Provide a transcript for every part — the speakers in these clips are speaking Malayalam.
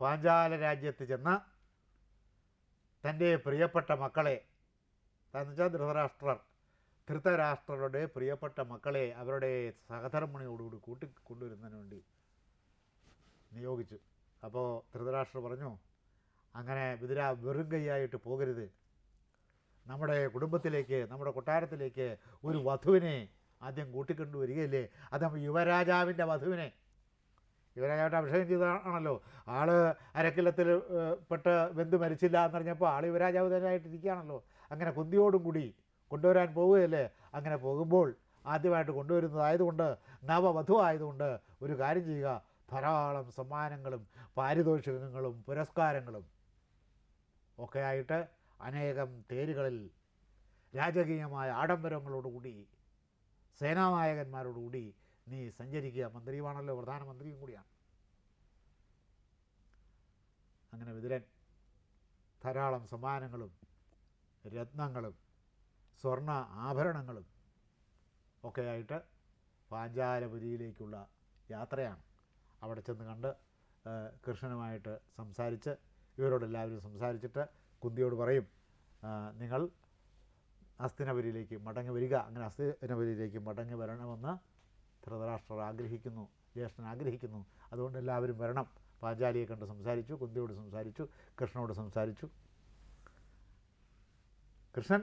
പാഞ്ചാല രാജ്യത്ത് ചെന്ന് തന്റെ പ്രിയപ്പെട്ട മക്കളെ എന്ന് വെച്ചാൽ ധൃതരാഷ്ട്രർ ധൃതരാഷ്ട്രരുടെ പ്രിയപ്പെട്ട മക്കളെ അവരുടെ സഹധർമ്മിണിയോടുകൂടി കൂട്ടി കൊണ്ടുവരുന്നതിന് വേണ്ടി നിയോഗിച്ചു. അപ്പോൾ ധൃതരാഷ്ട്രർ പറഞ്ഞു അങ്ങനെ വിതിര വെറും കൈയായിട്ട് പോകരുത്. നമ്മുടെ കുടുംബത്തിലേക്ക് നമ്മുടെ കൊട്ടാരത്തിലേക്ക് ഒരു വധുവിനെ ആദ്യം കൂട്ടിക്കൊണ്ടുവരികയില്ലേ? അത് യുവരാജാവിന്റെ വധുവിനെ യുവരാജാവിന്റെ അഭിഷേകം ചെയ്തതാണല്ലോ ആൾ അരക്കില്ലത്തിൽ പെട്ട് വെന്ത് മരിച്ചില്ല എന്നറിഞ്ഞപ്പോൾ ആൾ യുവരാജാവ് തന്നെ ആയിട്ടിരിക്കുകയാണല്ലോ അങ്ങനെ കുന്തിയോടും കൂടി കൊണ്ടുവരാൻ പോവുകയല്ലേ? അങ്ങനെ പോകുമ്പോൾ ആദ്യമായിട്ട് കൊണ്ടുവരുന്നതായതുകൊണ്ട് നവവധു ആയതുകൊണ്ട് ഒരു കാര്യം ചെയ്യുക. ധാരാളം സമ്മാനങ്ങളും പാരിതോഷികങ്ങളും പുരസ്കാരങ്ങളും ഒക്കെ ആയിട്ട് അനേകം തേരുകളിൽ രാജകീയമായ ആഡംബരങ്ങളോടുകൂടി സേനാനായകന്മാരോടുകൂടി നീ സഞ്ചരിക്കുക. മന്ത്രിയുമാണല്ലോ പ്രധാനമന്ത്രിയും കൂടിയാണ്. അങ്ങനെ വിതുരൻ ധാരാളം സമ്മാനങ്ങളും രത്നങ്ങളും സ്വർണ ആഭരണങ്ങളും ഒക്കെയായിട്ട് പാഞ്ചാലപുരിയിലേക്കുള്ള യാത്രയാണ്. അവിടെ ചെന്ന് കണ്ട് കൃഷ്ണനുമായിട്ട് സംസാരിച്ച് ഇവരോടെല്ലാവരും സംസാരിച്ചിട്ട് കുന്തിയോട് പറയും നിങ്ങൾ അസ്തിനപുരിയിലേക്ക് മടങ്ങി വരിക. അങ്ങനെ അസ്തിനപുരിയിലേക്ക് മടങ്ങി വരണമെന്ന് ധൃതരാഷ്ട്രർ ആഗ്രഹിക്കുന്നു ജ്യേഷ്ഠൻ ആഗ്രഹിക്കുന്നു. അതുകൊണ്ട് എല്ലാവരും വരണം. പാഞ്ചാലിയെ കണ്ട് സംസാരിച്ചു കുന്തിയോട് സംസാരിച്ചു കൃഷ്ണനോട് സംസാരിച്ചു. കൃഷ്ണൻ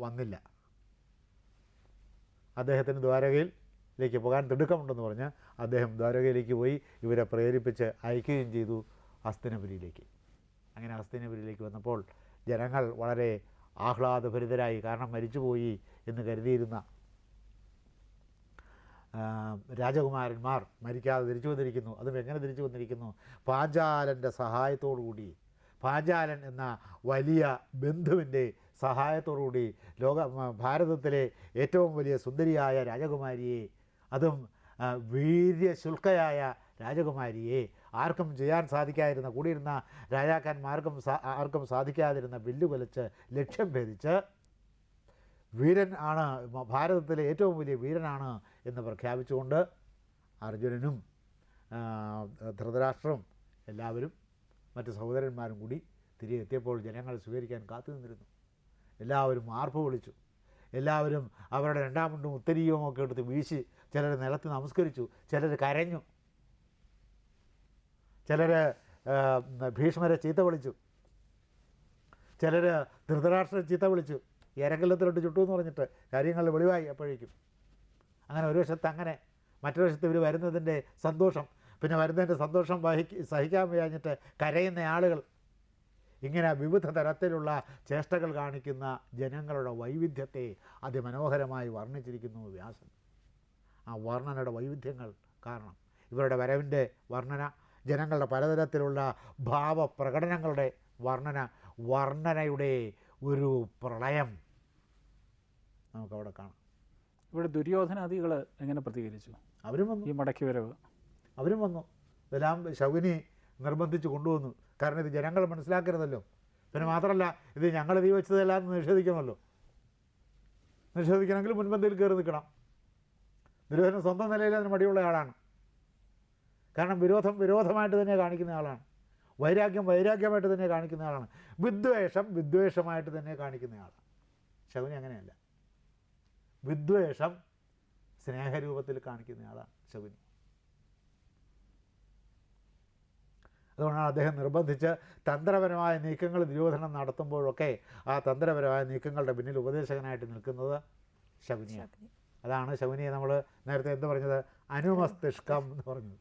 വന്നില്ല. അദ്ദേഹത്തിന് ദ്വാരകയിലേക്ക് പോകാൻ തിടുക്കമുണ്ടെന്ന് പറഞ്ഞ് അദ്ദേഹം ദ്വാരകയിലേക്ക് പോയി ഇവരെ പ്രേരിപ്പിച്ച് അയക്കുകയും ചെയ്തു അസ്തിനപുരിയിലേക്ക്. അങ്ങനെ അസ്തിനപുരിയിലേക്ക് വന്നപ്പോൾ ജനങ്ങൾ വളരെ ആഹ്ലാദഭരിതരായി കാരണം മരിച്ചുപോയി എന്ന് കരുതിയിരുന്ന രാജകുമാരന്മാർ മരിക്കാതെ തിരിച്ചു വന്നിരിക്കുന്നു. അതും എങ്ങനെ തിരിച്ചു വന്നിരിക്കുന്നു? പാഞ്ചാലന്റെ സഹായത്തോടുകൂടി പാഞ്ചാലൻ എന്ന വലിയ ബന്ധുവിന്റെ സഹായത്തോടുകൂടി ലോക ഭാരതത്തിലെ ഏറ്റവും വലിയ സുന്ദരിയായ രാജകുമാരിയെ അതും വീര്യശുൽക്കയായ രാജകുമാരിയെ ആർക്കും ചെയ്യാൻ സാധിക്കാതിരുന്ന കൂടിയിരുന്ന രാജാക്കന്മാർക്കും ആർക്കും സാധിക്കാതിരുന്ന ബില്ല് കൊലച്ച് ലക്ഷ്യം ഭേദിച്ച് വീരൻ ആണ് ഭാരതത്തിലെ ഏറ്റവും വലിയ വീരനാണ് എന്ന് പ്രഖ്യാപിച്ചുകൊണ്ട് അർജുനനും ധൃതരാഷ്ട്രവും എല്ലാവരും മറ്റ് സഹോദരന്മാരും കൂടി തിരികെ എത്തിയപ്പോൾ ജനങ്ങൾ സ്വീകരിക്കാൻ കാത്തു നിന്നിരുന്നു. എല്ലാവരും ആർപ്പ് വിളിച്ചു. എല്ലാവരും അവരുടെ രണ്ടാമുണ്ടും ഉത്തരീയവും ഒക്കെ എടുത്ത് വീശി ചിലർ നിലത്ത് നമസ്കരിച്ചു ചിലർ കരഞ്ഞു. ചിലർ ഭീഷ്മരെ ചീത്ത വിളിച്ചു. ചിലർ ധൃതരാഷ്ട്രം ചീത്ത വിളിച്ചു. എരങ്കല്ലത്തിലോട്ട് ചുട്ടു എന്ന് പറഞ്ഞിട്ട് കാര്യങ്ങൾ വെളിവായി അപ്പോഴേക്കും. അങ്ങനെ ഒരു വശത്ത് അങ്ങനെ മറ്റൊരു വശത്ത് ഇവർ വരുന്നതിന്റെ സന്തോഷം. പിന്നെ വരുന്നതിന്റെ സന്തോഷം വഹിക്ക് സഹിക്കാൻ വയ്യാഞ്ഞിട്ട് കരയുന്ന ആളുകൾ. ഇങ്ങനെ വിവിധ തരത്തിലുള്ള ചേഷ്ടകൾ കാണിക്കുന്ന ജനങ്ങളുടെ വൈവിധ്യത്തെ അതിമനോഹരമായി വർണിച്ചിരിക്കുന്നു വ്യാസൻ. ആ വർണനയുടെ വൈവിധ്യങ്ങൾ കാരണം ഇവരുടെ വരവിന്റെ വർണന ജനങ്ങളുടെ പലതരത്തിലുള്ള ഭാവപ്രകടനങ്ങളുടെ വർണന വർണനയുടെ ഒരു പ്രളയം നമുക്കവിടെ കാണാം. ഇവിടെ ദുര്യോധനാദികൾ എങ്ങനെ പ്രതികരിച്ചു? അവരും വന്നു. ഈ മടക്കി വരവ്. അവരും വന്നു. ഇതെല്ലാം ശകുനി നിർബന്ധിച്ച് കൊണ്ടുവന്നു. കാരണം ഇത് ജനങ്ങൾ മനസ്സിലാക്കരുതല്ലോ. പിന്നെ മാത്രമല്ല ഇത് ഞങ്ങൾ തീ വെച്ചതെല്ലാം നിഷേധിക്കണമല്ലോ. നിഷേധിക്കണമെങ്കിൽ മുൻപന്തിയിൽ കയറി നിൽക്കണം. ദുര്യോധന സ്വന്തം നിലയിൽ അതിന് മടിയുള്ള ആളാണ്. കാരണം വിരോധം വിരോധമായിട്ട് തന്നെ കാണിക്കുന്ന ആളാണ്. വൈരാഗ്യം വൈരാഗ്യമായിട്ട് തന്നെ കാണിക്കുന്ന ആളാണ്. വിദ്വേഷം വിദ്വേഷമായിട്ട് തന്നെ കാണിക്കുന്ന ആളാണ്. ശകുനി അങ്ങനെയല്ല. വിദ്വേഷം സ്നേഹരൂപത്തിൽ കാണിക്കുന്നയാളാണ് ശകുനി. അതുകൊണ്ടാണ് അദ്ദേഹം നിർബന്ധിച്ച് തന്ത്രപരമായ നീക്കങ്ങൾ ദുര്യോധനം നടത്തുമ്പോഴൊക്കെ ആ തന്ത്രപരമായ നീക്കങ്ങളുടെ പിന്നിൽ ഉപദേശകനായിട്ട് നിൽക്കുന്നത് ശകുനിയാണ്. അതാണ് ശകുനിയെ നമ്മൾ നേരത്തെ എന്ത് പറഞ്ഞത്? അനുമസ്തിഷ്കം എന്ന് പറഞ്ഞത്.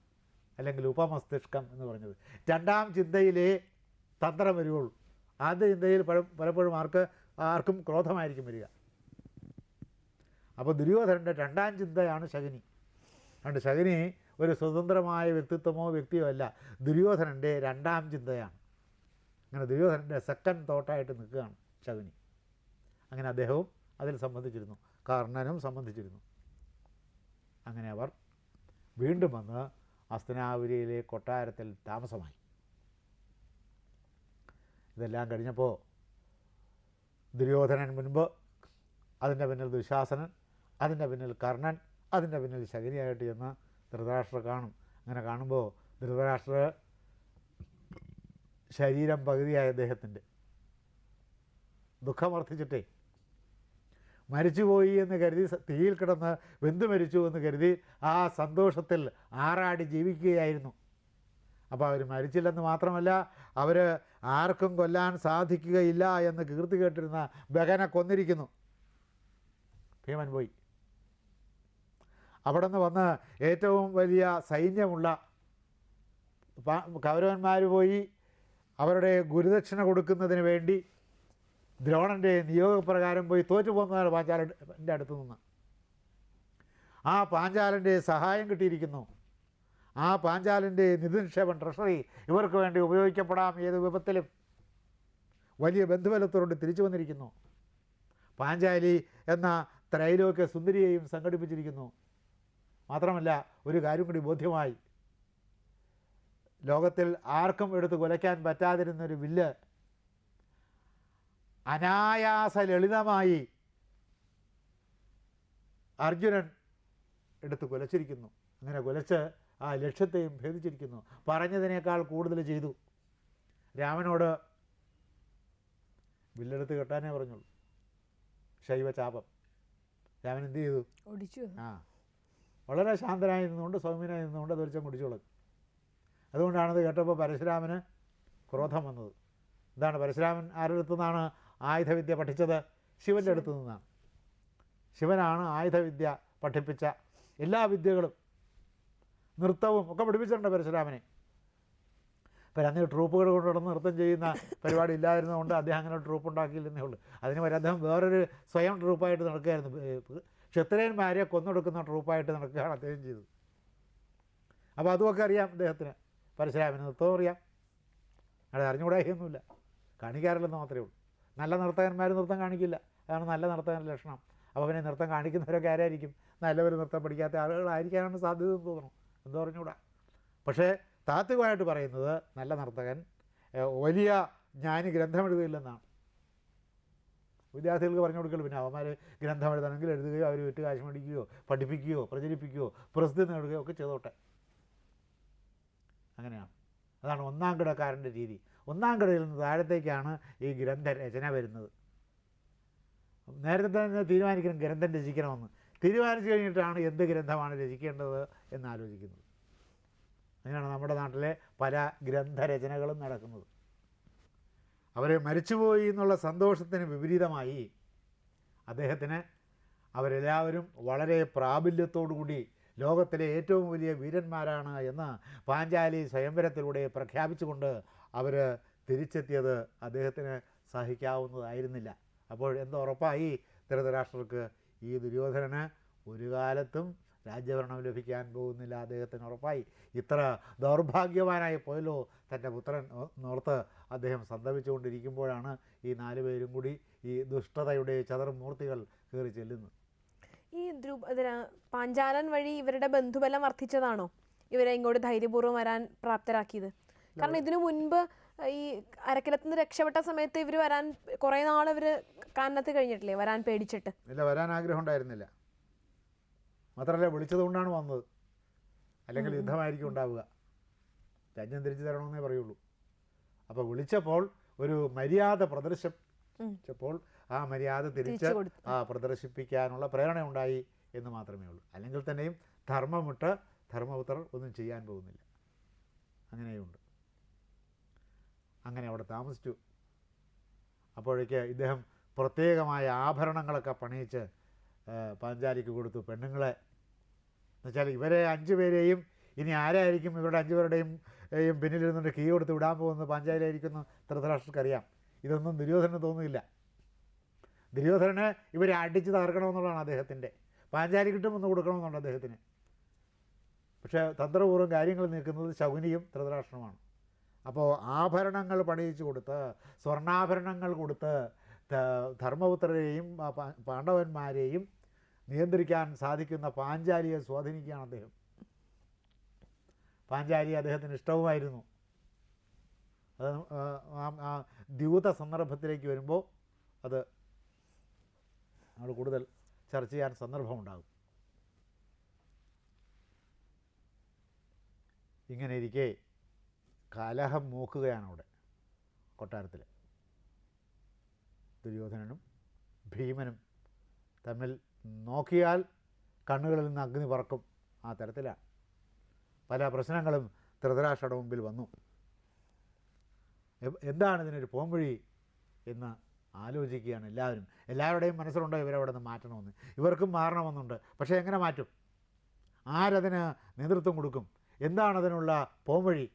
അല്ലെങ്കിൽ ഉപമസ്തിഷ്കം എന്ന് പറഞ്ഞത്. രണ്ടാം ചിന്തയിലേ തന്ത്രം വരികയുള്ളൂ ആദ്യ ചിന്തയിൽ പല പലപ്പോഴും ആർക്ക് ആർക്കും ക്രോധമായിരിക്കും വരിക. അപ്പോൾ ദുര്യോധനന്റെ രണ്ടാം ചിന്തയാണ് ശകുനി. അതുകൊണ്ട് ശകുനി ഒരു സ്വതന്ത്രമായ വ്യക്തിത്വമോ വ്യക്തിയോ അല്ല ദുര്യോധനന്റെ രണ്ടാം ചിന്തയാണ്. അങ്ങനെ ദുര്യോധനന്റെ സെക്കൻഡ് തോട്ടായിട്ട് നിൽക്കുകയാണ് ശകുനി. അങ്ങനെ അദ്ദേഹവും അതിൽ സംബന്ധിച്ചിരുന്നു കർണനും സംബന്ധിച്ചിരുന്നു. അങ്ങനെ അവർ വീണ്ടും വന്ന് അസ്തനാപുരിയിലെ കൊട്ടാരത്തിൽ താമസമായി. ഇതെല്ലാം കഴിഞ്ഞപ്പോൾ ദുര്യോധനൻ മുൻപ് അതിന്റെ പിന്നിൽ ദുശാസനൻ അതിന്റെ പിന്നിൽ കർണൻ അതിന്റെ പിന്നിൽ ശകരിയായിട്ട് ചെന്ന് ധൃതരാഷ്ട്ര കാണും. അങ്ങനെ കാണുമ്പോൾ ധൃതരാഷ്ട്ര ശരീരം പകുതിയായ അദ്ദേഹത്തിന്റെ ദുഃഖം വർദ്ധിച്ചിട്ടേ. മരിച്ചുപോയി എന്ന് കരുതി തീയിൽ കിടന്ന് വെന്തു മരിച്ചു എന്ന് കരുതി ആ സന്തോഷത്തിൽ ആറാടി ജീവിക്കുകയായിരുന്നു. അപ്പോൾ അവർ മരിച്ചില്ലെന്ന് മാത്രമല്ല അവർ ആർക്കും കൊല്ലാൻ സാധിക്കുകയില്ല എന്ന് കീർത്തി കേട്ടിരുന്ന ബഗനെ കൊന്നിരിക്കുന്നു. ഭീമൻ പോയി. അവിടെ നിന്ന് വന്ന് ഏറ്റവും വലിയ സൈന്യമുള്ള കൗരവന്മാർ പോയി അവരുടെ ഗുരുദക്ഷിണ കൊടുക്കുന്നതിന് വേണ്ടി ദ്രോണന്റെ നിയോഗപ്രകാരം പോയി തോറ്റു പോകുന്നതാണ് പാഞ്ചാലന്റെ അടുത്തു നിന്ന്. ആ പാഞ്ചാലന്റെ സഹായം കിട്ടിയിരിക്കുന്നു. ആ പാഞ്ചാലന്റെ നിധി നിക്ഷേപം ട്രഷറി ഇവർക്ക് വേണ്ടി ഉപയോഗിക്കപ്പെടാം ഏത് വിപത്തിലും വലിയ ബന്ധുബലത്തോട് തിരിച്ചു വന്നിരിക്കുന്നു. പാഞ്ചാലി എന്ന ത്രൈലോക്യ സുന്ദരിയെയും സംഘടിപ്പിച്ചിരിക്കുന്നു. മാത്രമല്ല ഒരു കാര്യം കൂടി ബോധ്യമായി. ലോകത്തിൽ ആർക്കും എടുത്ത് കുലയ്ക്കാൻ പറ്റാതിരുന്നൊരു വില്ല് അനായാസ ലളിതമായി അർജുനൻ എടുത്ത് കുലച്ചിരിക്കുന്നു. അങ്ങനെ കുലച്ച് ആ ലക്ഷ്യത്തെയും ഭേദിച്ചിരിക്കുന്നു. പറഞ്ഞതിനേക്കാൾ കൂടുതൽ ചെയ്തു. രാമനോട് വില്ലെടുത്ത് കെട്ടാനേ പറഞ്ഞുള്ളൂ. ശൈവചാപം. രാമൻ എന്ത് ചെയ്തു? ഓടിച്ചു ആ. വളരെ ശാന്തനായി നിന്നുകൊണ്ട് സൗമ്യനായി നിന്നുകൊണ്ട് അത് കുടിച്ചു കുടിച്ചോളും അതുകൊണ്ടാണത് കേട്ടപ്പോൾ പരശുരാമന് ക്രോധം വന്നത്. എന്താണ് പരശുരാമൻ ആരുടെ നിന്നാണ് ആയുധവിദ്യ പഠിച്ചത്? ശിവന്റെ അടുത്തു നിന്നാണ്. ശിവനാണ് ആയുധവിദ്യ പഠിപ്പിച്ച എല്ലാ വിദ്യകളും നൃത്തവും ഒക്കെ പഠിപ്പിച്ചിട്ടുണ്ട് പരശുരാമനെ. അന്ന് ട്രൂപ്പുകൾ കൊണ്ട് നടന്ന് നൃത്തം ചെയ്യുന്ന പരിപാടി ഇല്ലായിരുന്നതുകൊണ്ട് അദ്ദേഹം അങ്ങനെ ട്രൂപ്പ് ഉണ്ടാക്കിയില്ലെന്നേ ഉള്ളൂ. അതിന് വരെ അദ്ദേഹം വേറൊരു സ്വയം ട്രൂപ്പായിട്ട് നടക്കുകയായിരുന്നു. ക്ഷത്രിയന്മാരെ കൊന്നൊടുക്കുന്ന ട്രൂപ്പായിട്ട് നടക്കുകയാണ് അദ്ദേഹം ചെയ്തത്. അപ്പോൾ അതുമൊക്കെ അറിയാം അദ്ദേഹത്തിന്. പരശുരാമന് നൃത്തവും അറിയാം. അത് അറിഞ്ഞുകൂടായൊന്നുമില്ല കാണിക്കാറില്ലെന്ന് മാത്രമേ ഉള്ളൂ. നല്ല നർത്തകന്മാർ നൃത്തം കാണിക്കില്ല. അതാണ് നല്ല നർത്തകന്റെ ലക്ഷണം. അപ്പോൾ പിന്നെ നൃത്തം കാണിക്കുന്നവരൊക്കെ ആരായിരിക്കും? നല്ലവർ നൃത്തം പഠിക്കാത്ത ആളുകളായിരിക്കാനാണ് സാധ്യത എന്ന് തോന്നുന്നു. എന്തോ അറിഞ്ഞുകൂടാ. പക്ഷേ താത്വികമായിട്ട് പറയുന്നത് നല്ല നർത്തകൻ വലിയ ജ്ഞാനി ഗ്രന്ഥം എഴുതില്ലെന്നാണ് വിദ്യാർത്ഥികൾക്ക് പറഞ്ഞു കൊടുക്കൽ പിന്നെ അവന്മാർ ഗ്രന്ഥം എഴുതണമെങ്കിൽ എഴുതുകയോ അവർ വിറ്റ് കാശ് മേടിക്കുകയോ പഠിപ്പിക്കുകയോ പ്രചരിപ്പിക്കുകയോ പ്രസിദ്ധി നേടുകയോ ഒക്കെ ചെയ്തോട്ടെ. അങ്ങനെയാണ്. അതാണ് ഒന്നാം കിടക്കാരന്റെ രീതി. ഒന്നാം കിടയിൽ നിന്ന് താഴത്തേക്കാണ് ഈ ഗ്രന്ഥരചന വരുന്നത്. നേരത്തെ തന്നെ തീരുമാനിക്കണം ഗ്രന്ഥം രചിക്കണമെന്ന്. തീരുമാനിച്ചു കഴിഞ്ഞിട്ടാണ് എന്ത് ഗ്രന്ഥമാണ് രചിക്കേണ്ടത് എന്ന് ആലോചിക്കുന്നത്. അങ്ങനെയാണ് നമ്മുടെ നാട്ടിലെ പല ഗ്രന്ഥരചനകളും നടക്കുന്നത്. അവർ മരിച്ചുപോയി എന്നുള്ള സന്തോഷത്തിന് വിപരീതമായി അദ്ദേഹത്തിന് അവരെല്ലാവരും വളരെ പ്രാബല്യത്തോടുകൂടി ലോകത്തിലെ ഏറ്റവും വലിയ വീരന്മാരാണ് എന്ന് പാഞ്ചാലി സ്വയംവരത്തിലൂടെ പ്രഖ്യാപിച്ചുകൊണ്ട് അവർ തിരിച്ചെത്തിയത് അദ്ദേഹത്തിന് സഹിക്കാവുന്നതായിരുന്നില്ല. അപ്പോൾ എന്തുറപ്പായി ധൃതരാഷ്ട്രർക്ക് ഈ ദുര്യോധനന് ഒരു കാലത്തും രാജ്യഭരണം ലഭിക്കാൻ പോകുന്നില്ല അദ്ദേഹത്തിന് ഉറപ്പായി. ഇത്ര ദൗർഭാഗ്യവാനായി പോയല്ലോ തന്റെ പുത്രൻ. നോർത്ത് അദ്ദേഹം സന്തപിച്ചുകൊണ്ടിരിക്കുമ്പോഴാണ് ഈ നാല് പേരും കൂടി ഈ ദുഷ്ടതയുടെ ചതുർമൂർത്തികൾ കയറി ചെല്ലുന്നത്. ഈ ധ്രുവ പാഞ്ചാലൻ വഴി ഇവരുടെ ബന്ധുബലം വർദ്ധിച്ചതാണോ? ഇവരെ ഇങ്ങോട്ട് ധൈര്യപൂർവം വരാൻ പ്രാപ്തരാക്കിയത്? കാരണം ഇതിനു മുൻപ് ഈ അരക്കിലത്ത് നിന്ന് രക്ഷപ്പെട്ട സമയത്ത് ഇവർ വരാൻ കുറേ നാൾ ഇവർ കാനത്ത് കഴിഞ്ഞിട്ടില്ലേ? വരാൻ പേടിച്ചിട്ട്. ഇല്ല വരാൻ ആഗ്രഹം ഉണ്ടായിരുന്നില്ല. മാത്രമല്ല വിളിച്ചതുകൊണ്ടാണ് വന്നത്. അല്ലെങ്കിൽ യുദ്ധമായിരിക്കും ഉണ്ടാവുക. രാജ്യം തിരിച്ചു തരണമെന്നേ പറയുള്ളൂ. അപ്പോൾ വിളിച്ചപ്പോൾ ഒരു മര്യാദ പ്രദർശിച്ചപ്പോൾ ആ മര്യാദ തിരിച്ച് ആ പ്രദർശിപ്പിക്കാനുള്ള പ്രേരണ ഉണ്ടായി എന്ന് മാത്രമേ ഉള്ളൂ. അല്ലെങ്കിൽ തന്നെയും ധർമ്മമിട്ട് ധർമ്മപുത്രർ ഒന്നും ചെയ്യാൻ പോകുന്നില്ല. അങ്ങനെയുണ്ട്. അങ്ങനെ അവിടെ താമസിച്ചു. അപ്പോഴേക്ക് ഇദ്ദേഹം പ്രത്യേകമായ ആഭരണങ്ങളൊക്കെ പണിയിച്ച് പാഞ്ചാലിക്ക് കൊടുത്തു. പെണ്ണുങ്ങളെ എന്നുവെച്ചാൽ ഇവരെ അഞ്ച് പേരെയും ഇനി ആരായിരിക്കും ഇവരുടെ അഞ്ചു പേരുടെയും ഏയും പിന്നിലിരുന്നുകൊണ്ട് കീ കൊടുത്ത് വിടാൻ പോകുന്നത് പാഞ്ചാലിയായിരിക്കുന്നു ധൃതരാഷ്ട്രക്കറിയാം ഇതൊന്നും ദുര്യോധനന് തോന്നുന്നില്ല. ദുര്യോധനെ ഇവരെ അടിച്ച് തകർക്കണമെന്നുള്ളതാണ് അദ്ദേഹത്തിന്റെ. പാഞ്ചാലി കിട്ടുമെന്ന് കൊടുക്കണമെന്നുണ്ട് അദ്ദേഹത്തിന്. പക്ഷേ തന്ത്രപൂർവം കാര്യങ്ങൾ നിൽക്കുന്നത് ശകുനിയും ധൃതരാഷ്ട്രമാണ് അപ്പോൾ ആഭരണങ്ങൾ പണിയിച്ചു കൊടുത്ത് സ്വർണാഭരണങ്ങൾ കൊടുത്ത് ധർമ്മപുത്രരെയും പാണ്ഡവന്മാരെയും നിയന്ത്രിക്കാൻ സാധിക്കുന്ന പാഞ്ചാലിയെ സ്വാധീനിക്കുകയാണ് അദ്ദേഹം. പാഞ്ചാലി അദ്ദേഹത്തിന് ഇഷ്ടവുമായിരുന്നു. അത് ആ, ദ്യൂത സന്ദർഭത്തിലേക്ക് വരുമ്പോൾ അത് നമ്മൾ കൂടുതൽ ചർച്ച ചെയ്യാൻ സന്ദർഭമുണ്ടാകും. ഇങ്ങനെ ഇരിക്കെ കലഹം മൂക്കുകയാണ് അവിടെ കൊട്ടാരത്തിൽ ദുര്യോധനനും ഭീമനും തമ്മിൽ നോക്കിയാൽ കണ്ണുകളിൽ നിന്ന് അഗ്നി പറക്കും. ആ തരത്തിലാണ്. പല പ്രശ്നങ്ങളും ധൃതരാഷ്ട്രയുടെ മുമ്പിൽ വന്നു. എന്താണ് ഇതിനൊരു പോംവഴി എന്ന് ആലോചിക്കുകയാണ് എല്ലാവരും. എല്ലാവരുടെയും മനസ്സിലുണ്ടോ ഇവരവിടെ നിന്ന് മാറ്റണമെന്ന്? ഇവർക്കും മാറണമെന്നുണ്ട്. പക്ഷേ എങ്ങനെ മാറ്റും? ആരതിന് നേതൃത്വം കൊടുക്കും? എന്താണതിനുള്ള പോംവഴി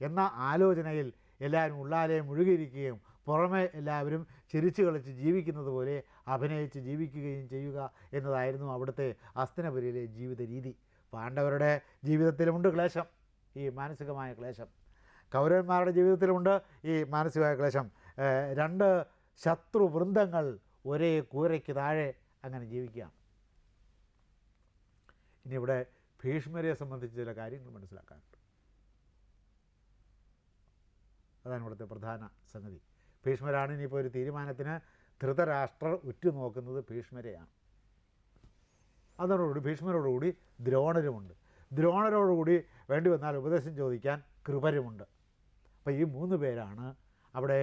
എന്ന ആലോചനയിൽ എല്ലാവരും ഉള്ളാലെ മുഴുകിയിരിക്കുകയും പുറമെ എല്ലാവരും ചിരിച്ചു കളിച്ച് ജീവിക്കുന്നത് പോലെ അഭിനയിച്ച് ജീവിക്കുകയും ചെയ്യുക എന്നതായിരുന്നു അവിടുത്തെ അസ്തിനപുരിയിലെ ജീവിത രീതി പാണ്ഡവരുടെ ജീവിതത്തിലുമുണ്ട് ക്ലേശം ഈ മാനസികമായ ക്ലേശം. കൗരവന്മാരുടെ ജീവിതത്തിലുമുണ്ട് ഈ മാനസികമായ ക്ലേശം. രണ്ട് ശത്രു വൃന്ദങ്ങൾ ഒരേ കൂരയ്ക്ക് താഴെ അങ്ങനെ ജീവിക്കുകയാണ്. ഇനി ഇവിടെ ഭീഷ്മരെ സംബന്ധിച്ച് ചില കാര്യങ്ങൾ മനസ്സിലാക്കാനുണ്ട്. അതാണ് ഇവിടുത്തെ പ്രധാന സംഗതി. ഭീഷ്മരാണ് ഇനിയിപ്പോൾ ഒരു തീരുമാനത്തിന് ധൃതരാഷ്ട്രർ ഉറ്റുനോക്കുന്നത് ഭീഷ്മരെയാണ്. അതോടുകൂടി ഭീഷ്മരോടുകൂടി ദ്രോണരുമുണ്ട്. ദ്രോണരോടുകൂടി വേണ്ടി വന്നാൽ ഉപദേശം ചോദിക്കാൻ കൃപരുമുണ്ട്. അപ്പോൾ ഈ മൂന്ന് പേരാണ് അവിടെ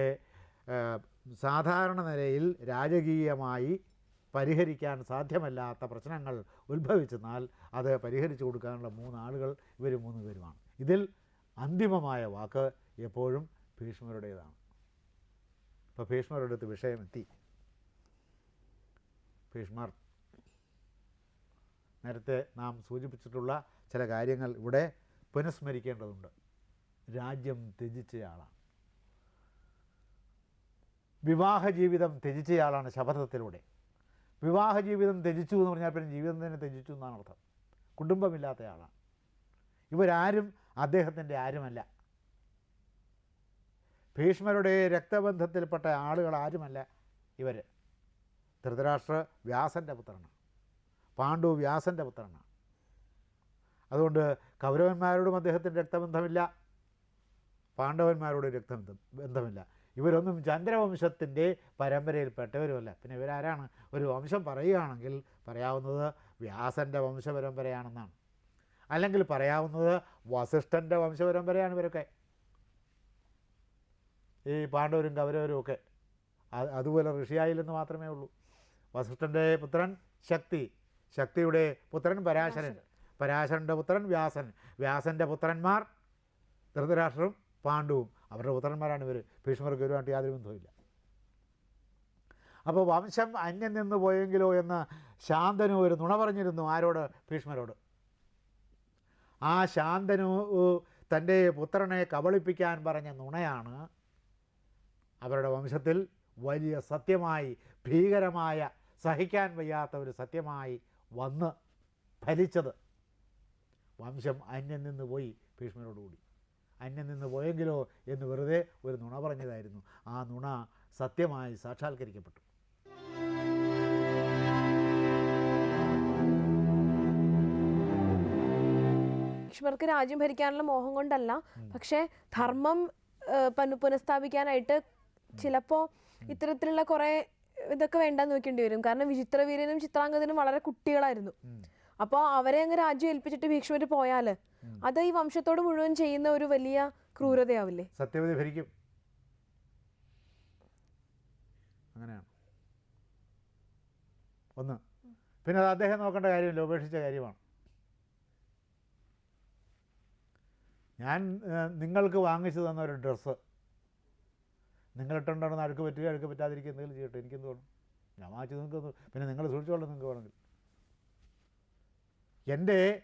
സാധാരണ നിലയിൽ രാജകീയമായി പരിഹരിക്കാൻ സാധ്യമല്ലാത്ത പ്രശ്നങ്ങൾ ഉത്ഭവിച്ചെന്നാൽ അത് പരിഹരിച്ചു കൊടുക്കാനുള്ള മൂന്നാളുകൾ ഇവർ മൂന്ന് പേരുമാണ്. ഇതിൽ അന്തിമമായ വാക്ക് എപ്പോഴും ഭീഷ്മരുടേതാണ്. അപ്പോൾ ഭീഷ്മരുടെ അടുത്ത് വിഷയമെത്തി. ഭീഷ്മർ നേരത്തെ നാം സൂചിപ്പിച്ചിട്ടുള്ള ചില കാര്യങ്ങൾ ഇവിടെ പുനഃസ്മരിക്കേണ്ടതുണ്ട്. രാജ്യം ത്യജിച്ചയാളാണ്. വിവാഹ ജീവിതം ത്യജിച്ചയാളാണ് ശപഥത്തിലൂടെ. വിവാഹ ജീവിതം ത്യജിച്ചു എന്ന് പറഞ്ഞാൽ പിന്നെ ജീവിതം തന്നെ ത്യജിച്ചു എന്നാണ് അർത്ഥം. കുടുംബമില്ലാത്തയാളാണ്. ഇവരാരും അദ്ദേഹത്തിന്റെ ആരുമല്ല. ഭീഷ്മരുടെ രക്തബന്ധത്തിൽപ്പെട്ട ആളുകൾ ആരുമല്ല ഇവർ ധൃതരാഷ്ട്ര വ്യാസന്റെ പുത്രനാണ്. പാണ്ഡു വ്യാസന്റെ പുത്രനാണ്. അതുകൊണ്ട് കൗരവന്മാരോടും അദ്ദേഹത്തിന്റെ രക്തബന്ധമില്ല. പാണ്ഡവന്മാരോട് രക്തബന്ധം ബന്ധമില്ല. ഇവരൊന്നും ചന്ദ്രവംശത്തിന്റെ പരമ്പരയിൽപ്പെട്ടവരുമല്ല. പിന്നെ ഇവരാരാണ്? ഒരു വംശം പറയുകയാണെങ്കിൽ പറയാവുന്നത് വ്യാസന്റെ വംശപരമ്പരയാണെന്നാണ്. അല്ലെങ്കിൽ പറയാവുന്നത് വസിഷ്ഠന്റെ വംശപരമ്പരയാണ് ഇവരൊക്കെ. ഈ പാണ്ഡവരും കൗരവരും ഒക്കെ. അതുപോലെ ഋഷിയായില്ലെന്ന് മാത്രമേ ഉള്ളൂ. വസിഷ്ഠന്റെ പുത്രൻ ശക്തി. ശക്തിയുടെ പുത്രൻ പരാശരൻ. പരാശരന്റെ പുത്രൻ വ്യാസൻ. വ്യാസന്റെ പുത്രന്മാർ ധൃതരാഷ്ട്രവും പാണ്ഡുവും. അവരുടെ പുത്രന്മാരാണ് ഇവർ ഭീഷ്മർക്ക് ഇവരുമായിട്ട് യാതൊരു ബന്ധവുമില്ല. അപ്പോൾ വംശം അന്യം നിന്ന് പോയെങ്കിലോ എന്ന് ശാന്തനു ഒരു നുണ പറഞ്ഞിരുന്നു ആരോട്? ഭീഷ്മരോട്. ആ ശാന്തനു തന്റെ പുത്രനെ കബളിപ്പിക്കാൻ പറഞ്ഞ നുണയാണ് അവരുടെ വംശത്തിൽ വലിയ സത്യമായി ഭീകരമായ സഹിക്കാൻ വയ്യാത്ത ഒരു സത്യമായി വന്ന് ഫലിച്ചത്. വംശം അന്യം നിന്ന് പോയി ഭീഷ്മരോടുകൂടി അന്യം നിന്ന് പോയെങ്കിലോ എന്ന് വെറുതെ ഒരു നുണ പറഞ്ഞതായിരുന്നു. ആ നുണ സത്യമായി സാക്ഷാത്കരിക്കപ്പെട്ടു. ഭീഷ്മർക്ക് രാജ്യം ഭരിക്കാനുള്ള മോഹം കൊണ്ടല്ല. പക്ഷേ ധർമ്മം പുനഃസ്ഥാപിക്കാനായിട്ട് ചിലപ്പോ ഇത്തരത്തിലുള്ള കുറെ ഇതൊക്കെ വേണ്ടാന്ന് നോക്കേണ്ടി വരും. കാരണം വിചിത്രവീരനും ചിത്രാംഗതനും വളരെ കുട്ടികളായിരുന്നു. അപ്പോൾ അവരെ അങ്ങ് രാജ്യം ഏൽപ്പിച്ചിട്ട് ഭീഷ്മർ പോയാൽ അത് ഈ വംശത്തോട് മുഴുവൻ ചെയ്യുന്ന ഒരു വലിയ ക്രൂരതയാവില്ലേ? സത്യവതി ഭരിക്കും. അങ്ങനെയാണ്. ഒന്ന്. പിന്നെ അത് അദ്ദേഹം നോക്കേണ്ട കാര്യമില്ല. ഉപേക്ഷിച്ച കാര്യമാണ്. ഞാൻ നിങ്ങൾക്ക് വാങ്ങിച്ചു തന്ന ഒരു ഡ്രസ്സ് നിങ്ങളിട്ടുണ്ടെന്ന് അഴുക്ക് പറ്റുക അഴുക്ക് പറ്റാതിരിക്കുക എന്തെങ്കിലും ചെയ്യട്ടെ. എനിക്കെന്ത് വേണം? ഞാൻ വാങ്ങിച്ചു നിങ്ങൾക്ക് പിന്നെ നിങ്ങൾ സൂക്ഷിച്ചോളൂ നിങ്ങൾക്ക് വേണമെങ്കിൽ. എന്റെ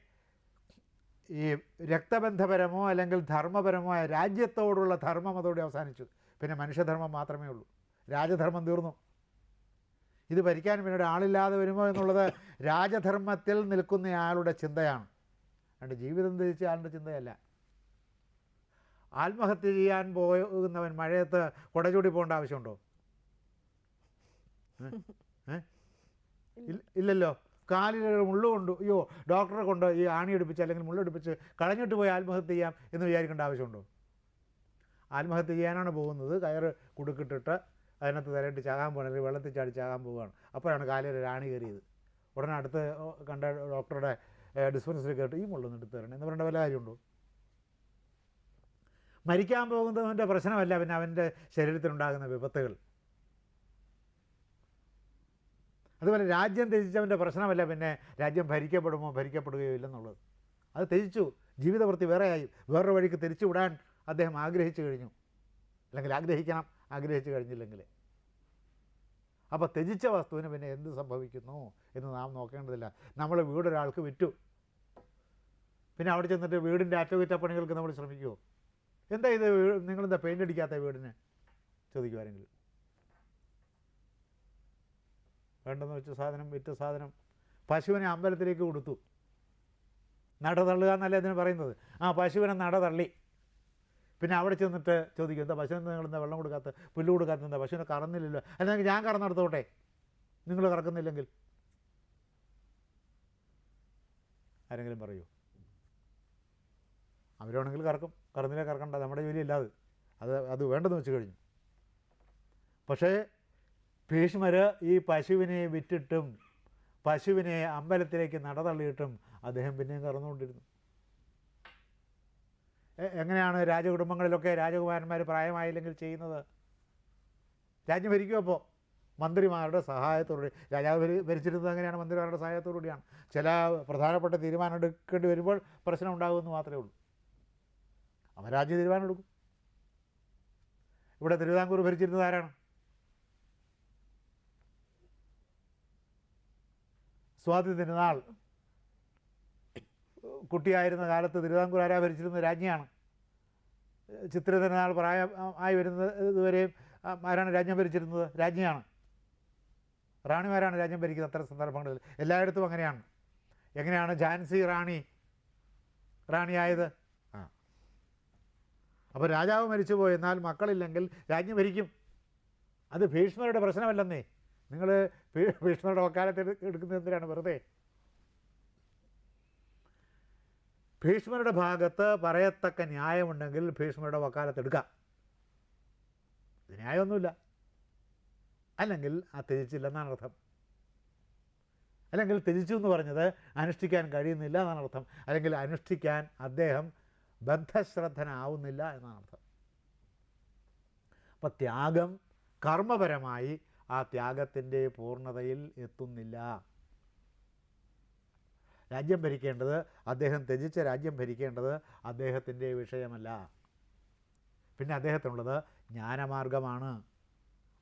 ഈ രക്തബന്ധപരമോ അല്ലെങ്കിൽ ധർമ്മപരമോ രാജ്യത്തോടുള്ള ധർമ്മം അതോടെ അവസാനിച്ചു. പിന്നെ മനുഷ്യധർമ്മം മാത്രമേ ഉള്ളൂ. രാജധർമ്മം തീർന്നു. ഇത് ഭരിക്കാൻ പിന്നീട് ആളില്ലാതെ വരുമോ എന്നുള്ളത് രാജധർമ്മത്തിൽ നിൽക്കുന്നയാളുടെ ചിന്തയാണ്. അതുകൊണ്ട് ജീവിതം തിരിച്ച ആളുടെ ചിന്തയല്ല. ആത്മഹത്യ ചെയ്യാൻ പോകുന്നവൻ മഴയത്ത് കുടചൂടി പോകേണ്ട ആവശ്യമുണ്ടോ? ഇല്ലല്ലോ. കാലിൽ മുള്ളുകൊണ്ട് അയ്യോ ഡോക്ടറെ കൊണ്ട് ഈ ആണി എടുപ്പിച്ച് അല്ലെങ്കിൽ മുള്ളെടുപ്പിച്ച് കളഞ്ഞിട്ട് പോയി ആത്മഹത്യ ചെയ്യാം എന്ന് വിചാരിക്കേണ്ട ആവശ്യമുണ്ടോ? ആത്മഹത്യ ചെയ്യാനാണ് പോകുന്നത്. കയറ് കുടുക്കിട്ടിട്ട് അതിനകത്ത് തലയിട്ട് ചാകാൻ പോകണം അല്ലെങ്കിൽ വെള്ളത്തിൽ ചാടി ചാകാൻ പോവുകയാണ്. അപ്പോഴാണ് കാലിൽ ഒരു ആണി കയറിയത്. ഉടനെ അടുത്ത് കണ്ട ഡോക്ടറുടെ ഡിസ്പെൻസറി കേട്ട് ഈ മുള്ളൊന്ന് എടുത്ത് തരണം എന്ന് പറയേണ്ട വല്ല കാര്യമുണ്ടോ? മരിക്കാൻ പോകുന്നവന്റെ പ്രശ്നമല്ല പിന്നെ അവന്റെ ശരീരത്തിലുണ്ടാകുന്ന വിപത്തുകൾ. അതുപോലെ രാജ്യം ത്യജിച്ചവന്റെ പ്രശ്നമല്ല പിന്നെ രാജ്യം ഭരിക്കപ്പെടുമോ ഭരിക്കപ്പെടുകയോ ഇല്ലെന്നുള്ളത്. അത് ത്യജിച്ചു. ജീവിതവൃത്തി വേറെയായി. വേറൊരു വഴിക്ക് തിരിച്ചു വിടാൻ അദ്ദേഹം ആഗ്രഹിച്ചു കഴിഞ്ഞു. അല്ലെങ്കിൽ ആഗ്രഹിക്കണം. ആഗ്രഹിച്ചു കഴിഞ്ഞില്ലെങ്കിൽ. അപ്പോൾ ത്യജിച്ച വസ്തുവിന് പിന്നെ എന്ത് സംഭവിക്കുന്നു എന്ന് നാം നോക്കേണ്ടതില്ല. നമ്മൾ വീടൊരാൾക്ക് വിറ്റു. പിന്നെ അവിടെ ചെന്നിട്ട് വീടിന്റെ അറ്റകുറ്റപ്പണികൾക്ക് നമ്മൾ ശ്രമിക്കുമോ എന്താ ഇത് നിങ്ങളെന്താ പെയിന്റ് അടിക്കാത്ത വീടിന്? ചോദിക്കുമാരെങ്കിലും വേണ്ടെന്ന് വെച്ച സാധനം വിറ്റ സാധനം പശുവിനെ അമ്പലത്തിലേക്ക് കൊടുത്തു. നട തള്ളുക എന്നല്ലേ അതിന് പറയുന്നത്? ആ പശുവിനെ നട തള്ളി. പിന്നെ അവിടെ ചെന്നിട്ട് ചോദിക്കും എന്താ പശുവിന് നിങ്ങൾ എന്താ വെള്ളം കൊടുക്കാത്ത പുല്ല് കൊടുക്കാത്ത എന്താ? പശുവിനെ കറന്നില്ലല്ലോ. അല്ലെങ്കിൽ ഞാൻ കറന്നെടുത്തോട്ടെ? നിങ്ങൾ കറക്കുന്നില്ലെങ്കിൽ. ആരെങ്കിലും പറയൂ. അവരാണെങ്കിൽ കറക്കും കറന്നില്ല കറക്കണ്ട. നമ്മുടെ ജോലിയല്ല ഇല്ലാതെ അത് അത് വേണ്ടെന്ന് വെച്ച് കഴിഞ്ഞു. പക്ഷേ ഭീഷ്മർ ഈ പശുവിനെ വിറ്റിട്ടും പശുവിനെ അമ്പലത്തിലേക്ക് നടതള്ളിയിട്ടും അദ്ദേഹം പിന്നെയും കറന്നുകൊണ്ടിരുന്നു. എങ്ങനെയാണ് രാജകുടുംബങ്ങളിലൊക്കെ രാജകുമാരന്മാർ പ്രായമായില്ലെങ്കിൽ ചെയ്യുന്നത്? രാജ്യം ഭരിക്കും അപ്പോൾ മന്ത്രിമാരുടെ സഹായത്തോടുകൂടി. രാജാവ് ഭരിച്ചിരുന്നത് എങ്ങനെയാണ്? മന്ത്രിമാരുടെ സഹായത്തോടുകൂടിയാണ്. ചില പ്രധാനപ്പെട്ട തീരുമാനം എടുക്കേണ്ടി വരുമ്പോൾ പ്രശ്നം ഉണ്ടാകുമെന്ന് മാത്രമേ ഉള്ളൂ. അവൻ രാജ്യ തീരുമാനം എടുക്കും. ഇവിടെ തിരുവിതാംകൂർ ഭരിച്ചിരുന്നത് ആരാണ്? സ്വാതി തിരുനാൾ. കുട്ടിയായിരുന്ന കാലത്ത് തിരുവിതാംകൂർ ആരാ ഭരിച്ചിരുന്ന രാജ്ഞിയാണ്. ചിത്ര തിരുനാൾ പ്രായം ആയി വരുന്നത് ഇതുവരെയും ആരാണ് രാജ്യം ഭരിച്ചിരുന്നത്? രാജ്ഞിയാണ്. റാണിമാരാണ് രാജ്യം ഭരിക്കുന്നത് അത്തരം സന്ദർഭങ്ങളിൽ. എല്ലായിടത്തും അങ്ങനെയാണ്. എങ്ങനെയാണ് ഝാൻസി റാണി റാണിയായത്? അപ്പോൾ രാജാവ് മരിച്ചു പോയെന്നാൽ മക്കളില്ലെങ്കിൽ രാജ്ഞി ഭരിക്കും. അത് ഭീഷ്മരുടെ പ്രശ്നമല്ലെന്നേ. നിങ്ങൾ ഭീഷ്മരുടെ വക്കാലത്ത് എടു- എടുക്കുന്നത് എന്തിനാണ് വെറുതെ? ഭീഷ്മരുടെ ഭാഗത്ത് പറയത്തക്ക ന്യായമുണ്ടെങ്കിൽ ഭീഷ്മരുടെ വക്കാലത്ത് എടുക്കാം. ഇത് ന്യായമൊന്നുമില്ല. അല്ലെങ്കിൽ ആ ത്യജിച്ചില്ലെന്നാണ് അർത്ഥം. അല്ലെങ്കിൽ തിരിച്ചു എന്ന് പറഞ്ഞത് അനുഷ്ഠിക്കാൻ കഴിയുന്നില്ല എന്നാണ് അർത്ഥം. അല്ലെങ്കിൽ അനുഷ്ഠിക്കാൻ അദ്ദേഹം ബദ്ധശ്രദ്ധനാവുന്നില്ല എന്നാണ് അർത്ഥം അപ്പം ത്യാഗം കർമ്മപരമായി ആ ത്യാഗത്തിന്റെ പൂർണതയിൽ എത്തുന്നില്ല. രാജ്യം ഭരിക്കേണ്ടത് അദ്ദേഹം ത്യജിച്ച രാജ്യം ഭരിക്കേണ്ടത് അദ്ദേഹത്തിന്റെ വിഷയമല്ല. പിന്നെ അദ്ദേഹത്തിനുള്ളത് ജ്ഞാനമാർഗമാണ്.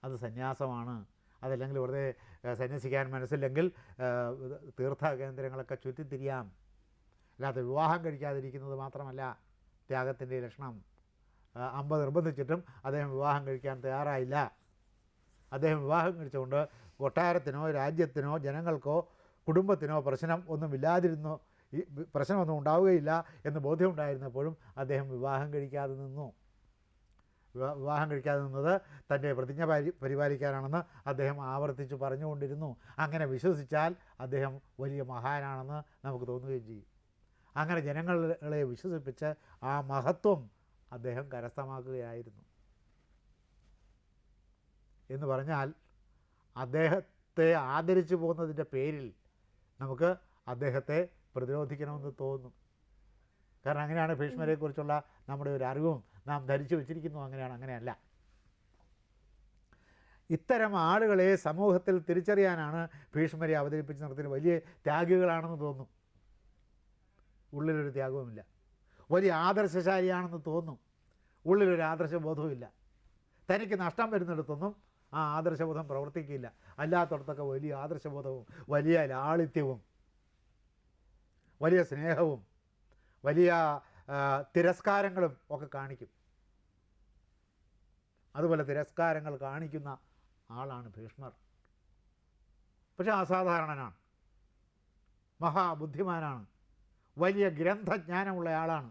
അത് സന്യാസമാണ്. അതല്ലെങ്കിൽ വെറുതെ സന്യസിക്കാൻ മനസ്സില്ലെങ്കിൽ തീർത്ഥ കേന്ദ്രങ്ങളൊക്കെ ചുറ്റിത്തിരിയാം. അല്ലാതെ വിവാഹം കഴിക്കാതിരിക്കുന്നത് മാത്രമല്ല. ത്യാഗത്തിന്റെ ലക്ഷണം ആ, അമ്പ നിർബന്ധിച്ചിട്ടും അദ്ദേഹം വിവാഹം കഴിക്കാൻ തയ്യാറായില്ല. അദ്ദേഹം വിവാഹം കഴിച്ചുകൊണ്ട് കൊട്ടാരത്തിനോ രാജ്യത്തിനോ ജനങ്ങൾക്കോ കുടുംബത്തിനോ പ്രശ്നം ഒന്നുമില്ലാതിരുന്നു ഈ പ്രശ്നമൊന്നും ഉണ്ടാവുകയില്ല എന്ന് ബോധ്യമുണ്ടായിരുന്നപ്പോഴും അദ്ദേഹം വിവാഹം കഴിക്കാതെ നിന്നു. വിവാഹം കഴിക്കാതെ നിന്നത് തന്റെ പ്രതിജ്ഞ പരി പരിപാലിക്കാനാണെന്ന് അദ്ദേഹം ആവർത്തിച്ച് പറഞ്ഞുകൊണ്ടിരുന്നു. അങ്ങനെ വിശ്വസിച്ചാൽ അദ്ദേഹം വലിയ മഹാനാണെന്ന് നമുക്ക് തോന്നുകയും ചെയ്യും. അങ്ങനെ ജനങ്ങളെ വിശ്വസിപ്പിച്ച് ആ മഹത്വം അദ്ദേഹം കരസ്ഥമാക്കുകയായിരുന്നു. എന്ന് പറഞ്ഞാൽ അദ്ദേഹത്തെ ആദരിച്ചു പോകുന്നതിന്റെ പേരിൽ നമുക്ക് അദ്ദേഹത്തെ പ്രതിരോധിക്കണമെന്ന് തോന്നും. കാരണം അങ്ങനെയാണ് ഭീഷ്മരെക്കുറിച്ചുള്ള നമ്മുടെ ഒരു അറിവും നാം ധരിച്ചു വച്ചിരിക്കുന്നു. അങ്ങനെയാണ് അങ്ങനെയല്ല. ഇത്തരം ആളുകളെ സമൂഹത്തിൽ തിരിച്ചറിയാനാണ് ഭീഷ്മരെ അവതരിപ്പിച്ച് നിർത്തിയത് വലിയ ത്യാഗികളാണെന്ന് തോന്നും. ഉള്ളിലൊരു ത്യാഗവുമില്ല. വലിയ ആദർശശാലിയാണെന്ന് തോന്നും. ഉള്ളിലൊരു ആദർശബോധവുമില്ല. തനിക്ക് നഷ്ടം വരുന്നിടത്തൊന്നും ആ ആദർശബോധം പ്രവർത്തിക്കില്ല. അല്ലാത്തടത്തൊക്കെ വലിയ ആദർശബോധവും വലിയ ലാളിത്യവും വലിയ സ്നേഹവും വലിയ തിരസ്കാരങ്ങളും ഒക്കെ കാണിക്കും. അതുപോലെ തിരസ്കാരങ്ങൾ കാണിക്കുന്ന ആളാണ് ഭീഷ്മർ. പക്ഷെ അസാധാരണനാണ്. മഹാബുദ്ധിമാനാണ്. വലിയ ഗ്രന്ഥജ്ഞാനമുള്ള ആളാണ്.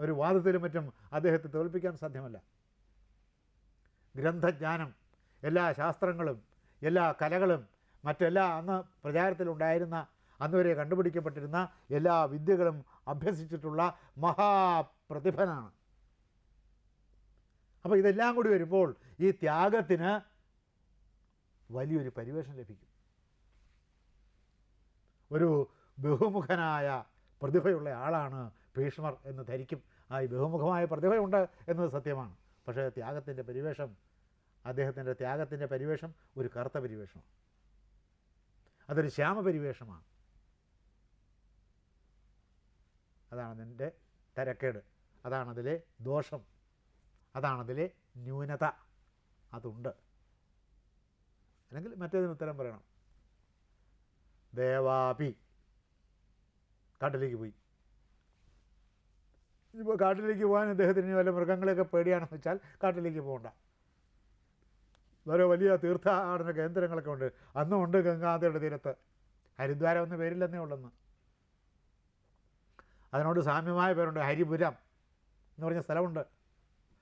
ഒരു വാദത്തിലും മറ്റും അദ്ദേഹത്തെ തോൽപ്പിക്കാൻ സാധ്യമല്ല. ഗ്രന്ഥജ്ഞാനം എല്ലാ ശാസ്ത്രങ്ങളും എല്ലാ കലകളും മറ്റെല്ലാ അന്ന് പ്രചാരത്തിലുണ്ടായിരുന്ന അന്നുവരെ കണ്ടുപിടിക്കപ്പെട്ടിരുന്ന എല്ലാ വിദ്യകളും അഭ്യസിച്ചിട്ടുള്ള മഹാപ്രതിഭനാണ്. അപ്പോൾ ഇതെല്ലാം കൂടി വരുമ്പോൾ ഈ ത്യാഗത്തിന് വലിയൊരു പരിവേഷം ലഭിക്കും. ഒരു ബഹുമുഖനായ പ്രതിഭയുള്ള ആളാണ് ഭീഷ്മർ എന്ന് ധരിക്കും. ആ ഈ ബഹുമുഖമായ പ്രതിഭയുണ്ട് എന്നത് സത്യമാണ്. പക്ഷേ ത്യാഗത്തിന്റെ പരിവേഷം അദ്ദേഹത്തിന്റെ ത്യാഗത്തിന്റെ പരിവേഷം ഒരു കറുത്ത പരിവേഷമാണ്. അതൊരു ശ്യാമ പരിവേഷമാണ്. അതാണ് അതിന്റെ തരക്കേട്. അതാണതിലെ ദോഷം. അതാണതിലെ ന്യൂനത. അതുണ്ട്. അല്ലെങ്കിൽ മറ്റേതിന് ഉത്തരം പറയണം. ദേവാപി. കാട്ടിലേക്ക് പോയി. ഇപ്പോൾ കാട്ടിലേക്ക് പോകാൻ അദ്ദേഹത്തിന് വല്ല മൃഗങ്ങളെയൊക്കെ പേടിയാണെന്ന് വെച്ചാൽ കാട്ടിലേക്ക് പോകണ്ട. വേറെ വലിയ തീർത്ഥാടന കേന്ദ്രങ്ങളൊക്കെ ഉണ്ട്. അന്നും ഉണ്ട് ഗംഗാതയുടെ തീരത്ത്. ഹരിദ്വാരം എന്ന പേരില്ലെന്നേ ഉള്ളെന്ന്. അതിനോട് സാമ്യമായ പേരുണ്ട്. ഹരിപുരം എന്ന് പറഞ്ഞ സ്ഥലമുണ്ട്.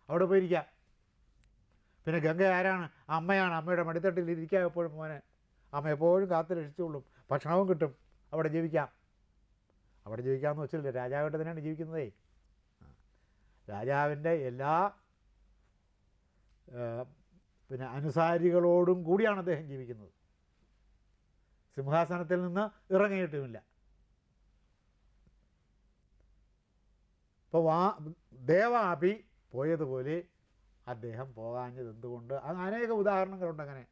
അവിടെ പോയിരിക്കാം. പിന്നെ ഗംഗ ആരാണ്? അമ്മയാണ്. അമ്മയുടെ മടിത്തട്ടിൽ ഇരിക്കാം എപ്പോഴും മോനെ. അമ്മ എപ്പോഴും കാത്തു ഭക്ഷണവും കിട്ടും. അവിടെ ജീവിക്കാം. അവിടെ ജീവിക്കാമെന്ന് വെച്ചില്ല രാജാവിന്റെ തന്നെയാണ് ജീവിക്കുന്നതേ. രാജാവിന്റെ എല്ലാ പിന്നെ അനുസാരികളോടും കൂടിയാണ് അദ്ദേഹം ജീവിക്കുന്നത്. സിംഹാസനത്തിൽ നിന്ന് ഇറങ്ങിയിട്ടുമില്ല. ഇപ്പോൾ വാ ദേവാപി പോയതുപോലെ അദ്ദേഹം പോകാഞ്ഞത് എന്തുകൊണ്ട്? അത് അനേക ഉദാഹരണങ്ങളുണ്ട് അങ്ങനെ.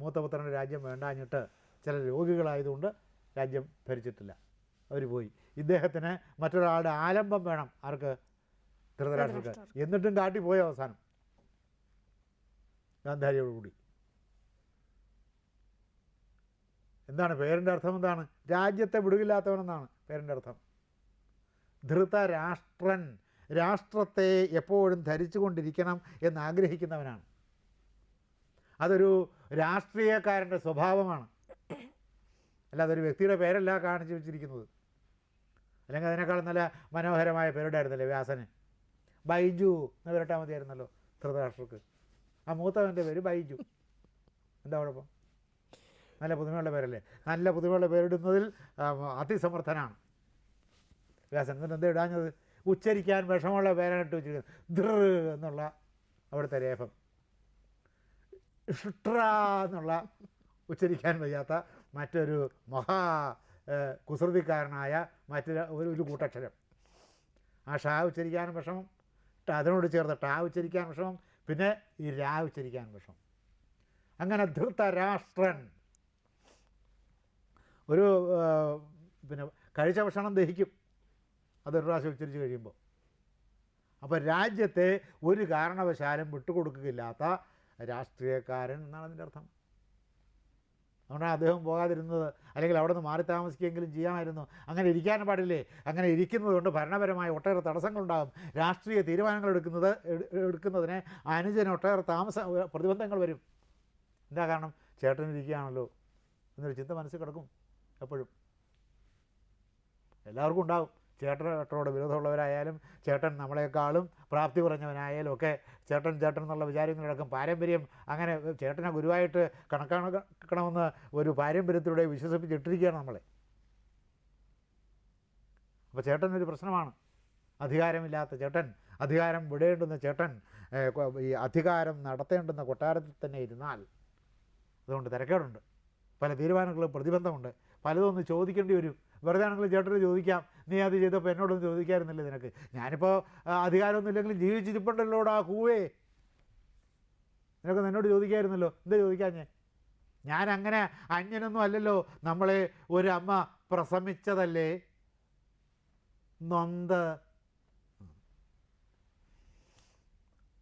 മൂത്തപുത്രന്റെ രാജ്യം വേണ്ടാഞ്ഞിട്ട് ചില രോഗികളായതുകൊണ്ട് രാജ്യം ഭരിച്ചിട്ടില്ല. അവർ പോയി. ഇദ്ദേഹത്തിന് മറ്റൊരാളുടെ ആലംബം വേണം ആർക്ക്? ധൃതരാഷ്ട്രക്ക് എന്നിട്ടും കാട്ടി പോയ അവസാനം. ഗാന്ധാരിയോട് കൂടി. എന്താണ്? പേരിന്റെ അർത്ഥം എന്താണ്? രാജ്യത്തെ വിടുകില്ലാത്തവനെന്നാണ് പേരിന്റെ അർത്ഥം. ധൃതരാഷ്ട്രൻ രാഷ്ട്രത്തെ എപ്പോഴും ധരിച്ചുകൊണ്ടിരിക്കണം എന്ന് ആഗ്രഹിക്കുന്നവനാണ് അതൊരു രാഷ്ട്രീയക്കാരന്റെ സ്വഭാവമാണ്. അല്ലാതെ ഒരു വ്യക്തിയുടെ പേരല്ല കാണിച്ചു വെച്ചിരിക്കുന്നത്. അല്ലെങ്കിൽ അതിനേക്കാൾ നല്ല മനോഹരമായ പേരുണ്ടായിരുന്നല്ലേ വ്യാസന്? ബൈജു എന്ന് പേരിട്ടാൽ മതിയായിരുന്നല്ലോ ധൃതരാഷ്ട്രക്ക് ആ മൂത്തവന്റെ പേര് ബൈജു. എന്താ കുഴപ്പം? നല്ല പുതുമയുള്ള പേരല്ലേ? നല്ല പുതുമയുള്ള പേരിടുന്നതിൽ അതിസമർത്ഥനാണ്. വ്യാസൻ എന്നിട്ട് എന്താ ഇടാഞ്ഞത്? ഉച്ചരിക്കാൻ വിഷമുള്ള പേരാണ് ഇട്ട് വെച്ചിരിക്കുന്നത്. ദൃ എന്നുള്ള അവിടുത്തെ രേഖം. ഷ്ട്ര എന്നുള്ള ഉച്ചരിക്കാൻ വയ്യാത്ത മറ്റൊരു മഹാ കുസൃതിക്കാരനായ മറ്റൊരു ഒരു ഒരു കൂട്ടക്ഷരം. ആ ഷാ ഉച്ചരിക്കാൻ വിഷമം അതിനോട് ചേർത്ത് ടാ ഉച്ചരിക്കാൻ വിഷമം പിന്നെ ഈ രാ ഉച്ചരിക്കാൻ വിഷമം. അങ്ങനെ ധൃതരാഷ്ട്രൻ. ഒരു പിന്നെ കഴിച്ച ഭക്ഷണം ദഹിക്കും. അതൊരു പ്രാവശ്യം ഉച്ചരിച്ച് കഴിയുമ്പോൾ അപ്പോൾ രാജ്യത്തെ ഒരു കാരണവശാലും വിട്ടുകൊടുക്കുകയില്ലാത്ത രാഷ്ട്രീയക്കാരൻ എന്നാണ് അതിന്റെ അർത്ഥം. അതുകൊണ്ടാണ് അദ്ദേഹം പോകാതിരുന്നത്. അല്ലെങ്കിൽ അവിടെ നിന്ന് മാറി താമസിക്കുകയെങ്കിലും ചെയ്യാമായിരുന്നു. അങ്ങനെ ഇരിക്കാൻ പാടില്ലേ? അങ്ങനെ ഇരിക്കുന്നത് കൊണ്ട് ഭരണപരമായ ഒട്ടേറെ തടസ്സങ്ങളുണ്ടാകും. രാഷ്ട്രീയ തീരുമാനങ്ങൾ എടുക്കുന്നത് എടു- എടുക്കുന്നതിന് അനുജന് ഒട്ടേറെ താമസ പ്രതിബന്ധങ്ങൾ വരും. എന്താ കാരണം? ചേട്ടൻ ഇരിക്കുകയാണല്ലോ. എന്നൊരു ചിന്ത മനസ്സിൽ കിടക്കും എപ്പോഴും. എല്ലാവർക്കും ഉണ്ടാകും. ചേട്ടനോട് വിരോധമുള്ളവരായാലും ചേട്ടൻ നമ്മളെക്കാളും പ്രാപ്തി കുറഞ്ഞവനായാലും ഒക്കെ ചേട്ടൻ ചേട്ടൻ എന്നുള്ള വിചാരങ്ങളടക്കം പാരമ്പര്യം അങ്ങനെ ചേട്ടനെ ഗുരുവായിട്ട് കണക്കാണക്കണമെന്ന് ഒരു പാരമ്പര്യത്തിലൂടെ വിശ്വസിപ്പിച്ചിട്ടിരിക്കുകയാണ് നമ്മളെ. അപ്പോൾ ചേട്ടൻ ഒരു പ്രശ്നമാണ്. അധികാരമില്ലാത്ത ചേട്ടൻ അധികാരം വിടേണ്ടുന്ന ചേട്ടൻ ഈ അധികാരം നടത്തേണ്ടുന്ന കൊട്ടാരത്തിൽ തന്നെ ഇരുന്നാൽ അതുകൊണ്ട് തിരക്കേടുണ്ട്. പല തീരുമാനങ്ങളും പ്രതിബന്ധമുണ്ട്. പലതും ഒന്ന് ചോദിക്കേണ്ടി വരും. വെറുതെ ആണെങ്കിലും ചേട്ടന് ചോദിക്കാം. നീ അത് ചെയ്തപ്പോൾ എന്നോടൊന്നും ചോദിക്കാറുന്നില്ല നിനക്ക്? ഞാനിപ്പോൾ അധികാരമൊന്നും ഇല്ലെങ്കിലും ജീവിച്ചിരിപ്പുണ്ടല്ലോടാ കൂവേ. നിനക്ക് എന്നോട് ചോദിക്കായിരുന്നല്ലോ. എന്താ ചോദിക്കാഞ്ഞേ? ഞാൻ അങ്ങനെ അന്യനൊന്നും അല്ലല്ലോ. നമ്മളെ ഒരു അമ്മ പ്രസമിച്ചതല്ലേ? നൊന്ത്.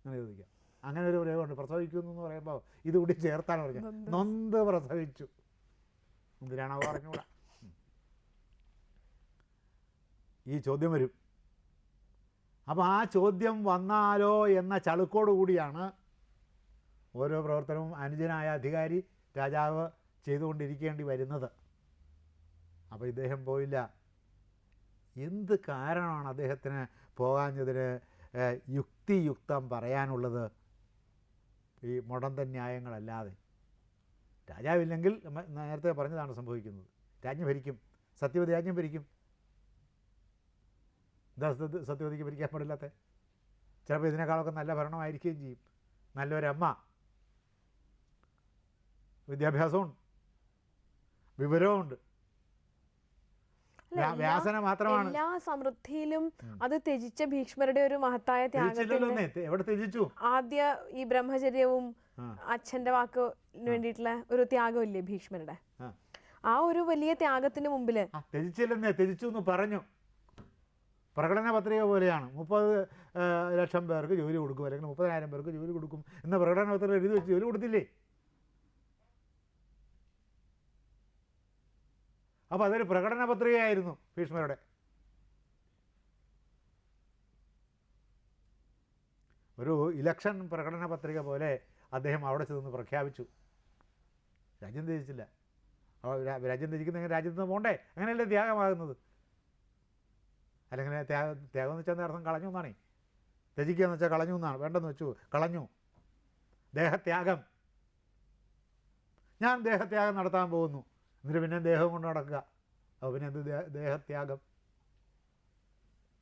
അങ്ങനെ ചോദിക്കാം. അങ്ങനെ ഒരു പ്രയോഗമുണ്ട് പ്രസവിക്കുന്നു എന്ന് പറയുമ്പോൾ ഇതുകൂടി ചേർത്താണ് പറഞ്ഞത്. നൊന്ത്. നൊന്ത് പ്രസവിച്ചു. എന്തിനാണോ പറഞ്ഞുകൂടാ ഈ ചോദ്യം വരും. അപ്പോൾ ആ ചോദ്യം വന്നാലോ എന്ന ചളുക്കോട് കൂടിയാണ് ഓരോ പ്രവർത്തനവും അനുജനായ അധികാരി രാജാവ് ചെയ്തുകൊണ്ടിരിക്കേണ്ടി വരുന്നത്. അപ്പോൾ ഇദ്ദേഹം പോയില്ല. എന്ത് കാരണമാണ് അദ്ദേഹത്തിന് പോകാഞ്ഞതിന് യുക്തിയുക്തം പറയാനുള്ളത്? ഈ മുടന്തൻ ന്യായങ്ങളല്ലാതെ. രാജാവില്ലെങ്കിൽ നേരത്തെ പറഞ്ഞതാണ് സംഭവിക്കുന്നത്. രാജ്ഞി ഭരിക്കും. സത്യവതി രാജ്യം ഭരിക്കും. എന്താ സത്യ- സത്യവതിക്ക് ഭരിക്കാൻ പാടില്ലാത്ത. ചിലപ്പോൾ ഇതിനേക്കാളൊക്കെ നല്ല ഭരണമായിരിക്കുകയും ചെയ്യും. നല്ലൊരമ്മ. വിദ്യാഭ്യാസമുണ്ട് വിവരവുമുണ്ട്. വ്യാസന മാത്രമാണ്. എല്ലാ സമൃദ്ധിയിലും അത് ത്യജിച്ച ഭീഷ്മരുടെ ഒരു മഹത്തായ. എവിടെ ത്യജിച്ചു? ആദ്യ ഈ ബ്രഹ്മചര്യവും അച്ഛന്റെ വാക്ക് വേണ്ടിയിട്ടുള്ള ഒരു ത്യാഗമില്ലേ ഭീഷ്മരുടെ? ആ. ഒരു വലിയ ത്യാഗത്തിന് മുമ്പിൽ ത്യജിച്ചില്ലെന്നേ. ത്യജിച്ചു എന്ന് പറഞ്ഞു. പ്രകടന പത്രിക പോലെയാണ്. മുപ്പത് ലക്ഷം പേർക്ക് ജോലി കൊടുക്കും. അല്ലെങ്കിൽ മുപ്പതിനായിരം പേർക്ക് ജോലി കൊടുക്കും എന്ന പ്രകടന പത്രിക എഴുതി വെച്ച് ജോലി കൊടുത്തില്ലേ? അപ്പോൾ അതൊരു പ്രകടന പത്രികയായിരുന്നു ഭീഷ്മരുടെ. ഒരു ഇലക്ഷൻ പ്രകടന പത്രിക പോലെ അദ്ദേഹം അവിടെ ചെന്ന് പ്രഖ്യാപിച്ചു. രാജ്യം ത്യജിച്ചില്ല. അപ്പോൾ രാജ്യം തിരിക്കുന്ന രാജ്യത്ത് നിന്ന് പോണ്ടേ? അങ്ങനെയല്ലേ ത്യാഗമാകുന്നത്. അല്ലെങ്കിൽ ത്യാഗം ത്യാഗം എന്ന് വെച്ചാൽ അർത്ഥം കളഞ്ഞു എന്നാണ്. ത്യജിക്കുക എന്ന് വെച്ചാൽ കളഞ്ഞു എന്നാണ്. വേണ്ടെന്ന് വെച്ചു. കളഞ്ഞു. ദേഹത്യാഗം. ഞാൻ ദേഹത്യാഗം നടത്താൻ പോകുന്നു. എന്നിട്ട് പിന്നെ ദേഹം കൊണ്ട് നടക്കുക. അപ്പോൾ പിന്നെ എന്ത്? ദേഹത്യാഗം.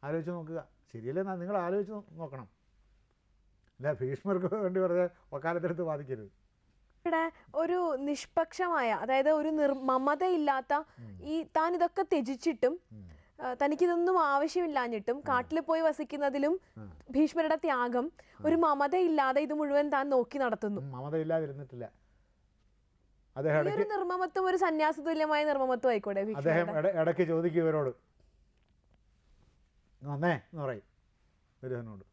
ആലോചിച്ച് നോക്കുക. ശരിയല്ലേ? നിങ്ങൾ ആലോചിച്ച് നോക്കണം. അല്ല ഭീഷ്മർക്ക് വേണ്ടി പറഞ്ഞ വക്കാലത്തെടുത്ത് ബാധിക്കരുത് ഇവിടെ ഒരു നിഷ്പക്ഷമായ അതായത് ഒരു നിർ മമതയില്ലാത്ത ഈ താൻ ഇതൊക്കെ ത്യജിച്ചിട്ടും തനിക്കിതൊന്നും ആവശ്യമില്ലാഞ്ഞിട്ടും കാട്ടിൽ പോയി വസിക്കുന്നതിലും ഭീഷ്മരുടെ ത്യാഗം ഒരു മമതയില്ലാതെ ഇത് മുഴുവൻ താൻ നോക്കി നടത്തുന്നു. മമതയില്ലാതിരുന്നിട്ടില്ല. അദ്ദേഹം ഒരു നിർമ്മമത്വം ഒരു സന്യാസ തുല്യമായ നിർമ്മമത്വം ആയിക്കോട്ടെ അദ്ദേഹം ഇടയ്ക്ക് ചോദിക്കും ഇവരോട്. നന്നേ എന്ന് പറയും ദുര്യോധനോട്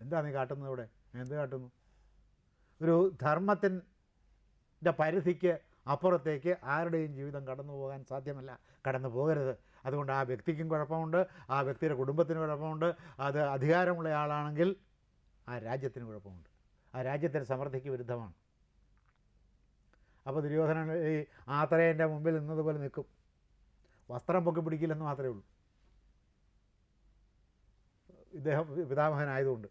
എന്താ നീ കാട്ടുന്നത് ഇവിടെ? എന്ത് കാട്ടുന്നു? ഒരു ധർമ്മത്തിന്റെ പരിധിക്ക് അപ്പുറത്തേക്ക് ആരുടെയും ജീവിതം കടന്നു പോകാൻ സാധ്യമല്ല. കടന്നു പോകരുത് അതുകൊണ്ട് ആ വ്യക്തിക്കും കുഴപ്പമുണ്ട് ആ വ്യക്തിയുടെ കുടുംബത്തിന് കുഴപ്പമുണ്ട് അത് അധികാരമുള്ള ആളാണെങ്കിൽ ആ രാജ്യത്തിന് കുഴപ്പമുണ്ട്. ആ രാജ്യത്തിന്റെ സമൃദ്ധിക്ക് വിരുദ്ധമാണ്. അപ്പോൾ ദുര്യോധനൻ ഈ ആത്രേന്റെ മുമ്പിൽ നിന്നതുപോലെ നിൽക്കും. വസ്ത്രം പൊക്കി പിടിക്കില്ലെന്ന് മാത്രമേ ഉള്ളൂ. ഇദ്ദേഹം പിതാമഹനായതുകൊണ്ട്.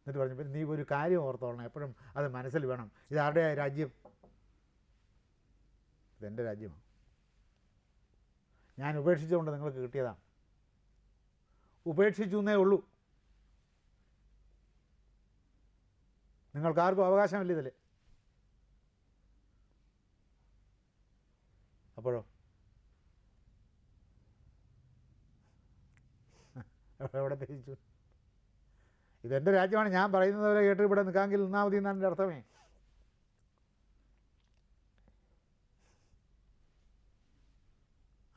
എന്നിട്ട് പറഞ്ഞു നീ ഒരു കാര്യം ഓർത്തോളണം എപ്പോഴും അത് മനസ്സിൽ വേണം. ഇതാരുടെ രാജ്യം? ഇതെന്റെ രാജ്യമാണ്. ഞാൻ ഉപേക്ഷിച്ചുകൊണ്ട് നിങ്ങൾക്ക് കിട്ടിയതാണ്. ഉപേക്ഷിച്ചു എന്നേ ഉള്ളൂ. നിങ്ങൾക്കാർക്കും അവകാശമില്ല ഇതിൽ അപ്പോഴോ? എവിടെ തിരിച്ചു? ഇതെന്റെ രാജ്യമാണ്. ഞാൻ പറയുന്നവരെ കേട്ട് ഇവിടെ നിൽക്കാമെങ്കിൽ നിന്നാൽ മതി എന്നാണ് എന്റെ അർത്ഥമേ.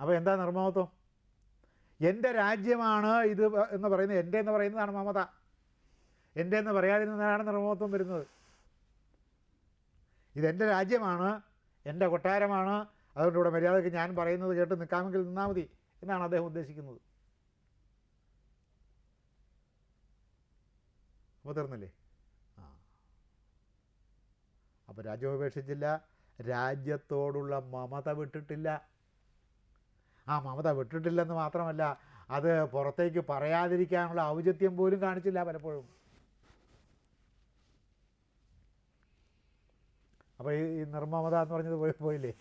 അപ്പോൾ എന്താ നിർമ്മമത്വം? എന്റെ രാജ്യമാണ് ഇത് എന്ന് പറയുന്നത്. എന്റെ എന്ന് പറയുന്നതാണ് മമത. എന്റെ എന്ന് പറയാതിരുന്നതാണ് നിർമ്മമത്വം വരുന്നത്. ഇതെന്റെ രാജ്യമാണ് എന്റെ കൊട്ടാരമാണ്. അതുകൊണ്ട് ഇവിടെ മര്യാദയ്ക്ക് ഞാൻ പറയുന്നത് കേട്ട് നിൽക്കാമെങ്കിൽ നിന്നാൽ മതി എന്നാണ് അദ്ദേഹം ഉദ്ദേശിക്കുന്നത്. അപ്പോൾ തീർന്നില്ലേ? ആ. അപ്പോൾ രാജ്യം ഉപേക്ഷിച്ചില്ല രാജ്യത്തോടുള്ള മമത വിട്ടിട്ടില്ല. ആ മമത വിട്ടിട്ടില്ലെന്ന് മാത്രമല്ല അത് പുറത്തേക്ക് പറയാതിരിക്കാനുള്ള ഔചിത്യം പോലും കാണിച്ചില്ല പലപ്പോഴും. അപ്പോൾ ഈ നിർമ്മമത എന്ന് പറഞ്ഞത് പോയില്ലേ?